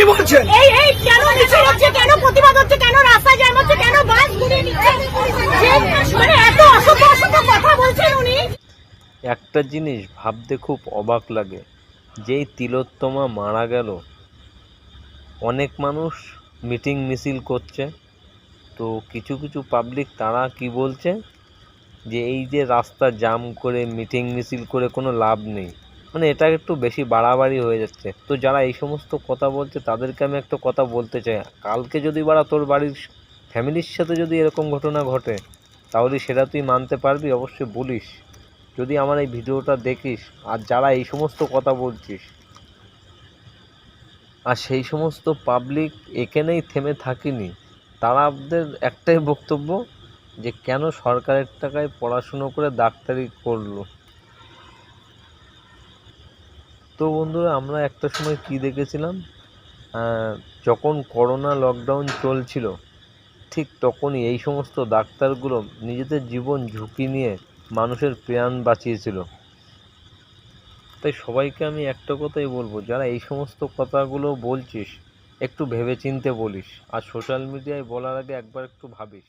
কি বলছেন? এই এই কেন মিছিল হচ্ছে কেন প্রতিবাদ হচ্ছে? কেন রাস্তা জ্যাম হচ্ছে? কেন বাস ঘুরিয়ে নিচ্ছে? মানে এত অসভ্য অসভ্য কথা বলছেন উনি। একটা জিনিস ভাবতে খুব অবাক লাগে। যেই তিলোত্তমা মারা গেল অনেক মানুষ মিটিং মিছিল করছে। তো কিছু কিছু পাবলিক তারা কি বলছে? যে এই যে রাস্তা জাম করে মিটিং মিছিল করে কোনো লাভ নেই। মানে এটা একটু বেশি বাড়াবাড়ি হয়ে যাচ্ছে। তো যারা এই সমস্ত কথা বলছে, তাদেরকে আমি একটা কথা বলতে চাই। কালকে যদি বাড়া তোর বাড়ির ফ্যামিলির সাথে যদি এরকম ঘটনা ঘটে, তাহলে সেটা তুই মানতে পারবি, অবশ্যই বলিস। যদি আমার এই ভিডিওটা দেখিস, আর যারা এই সমস্ত কথা বলছিস, আর সেই সমস্ত পাবলিক এখানেই থেমে থাকিনি, তারাদের একটাই বক্তব্য যে কেন সরকারের টাকায় পড়াশুনো করে ডাক্তারি করল? তো বন্ধুরা, আমরা একটা সময় কি দেখেছিলাম? যখন করোনা লকডাউন চলছিল, ঠিক তখনই এই সমস্ত ডাক্তারগুলো নিজেদের জীবন ঝুঁকি নিয়ে মানুষের প্রাণ বাঁচিয়েছিল। তাই সবাইকে আমি একটা কথাই বলব, যারা এই সমস্ত কথাগুলো বলছিস, একটু ভেবেচিন্তে বলিস। আর সোশ্যাল মিডিয়ায় বলার আগে একবার একটু ভাবিস।